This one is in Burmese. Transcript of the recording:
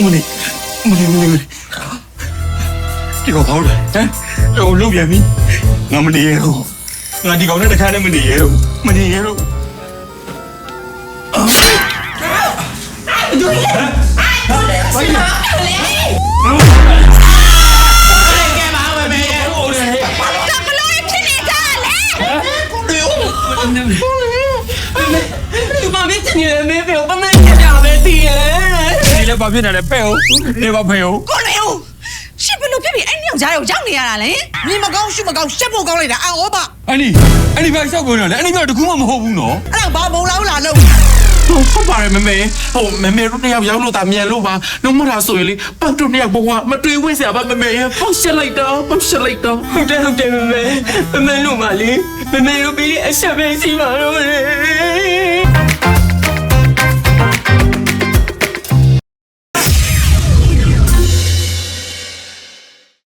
မလေးမလေးမလေးမလေးဒီကောင်ဟောတယ်ဟမ်တော့လုံးပြန်ပြီငါမနေရတော့ငါဒီကောင်နဲ့တခါနဲ့မနေရတော့မနေရတော့ဒီမှာမင်းတင်နေမေးဖေဘာမှမကြပဲတည်ရဒီလည်းဘာ ဖြစ်နေလဲပဲ့ဟုတ်ဒီဘာဖေဟုတ်ကိုလေဦးရှင်ဘယ်လိုဖြစ်ပြီးအဲ့ညောင်ကြားကိုရောက်နေရတာလဲမြင်မကောင်းရှုမကောင်းရှက်ဖို့ကောင်းလိုက်တာအော်ပါအဲ့ဒီအဲ့ဒီဘာလျှောက်ကုန်ရလဲအဲ့ဒီဘာတကူမှမဟုတ်ဘူးနော်အဲ့ဒါဘာမုံလောက်လာလို့ဟုတ်ပါတယ်မမေဟိုမမေတို့နှစ်ယောက်ရောက်လို့ဒါမြန်လို့ပါနှုတ်မထားဆိုရင်လေပတ်တို့နှစ်ယောက်ဘဝမတွေ့ဝင့်စရာပါမမေပေါက်ရှက်လိုက်တော့ပေါက်ရှက်လိုက်တော့ဟုတ်တယ်ဟုတ်တယ်မမေမမေလို့မလေးမမေတို့ပြီးအဆက်ပဲစီပါတော့လေ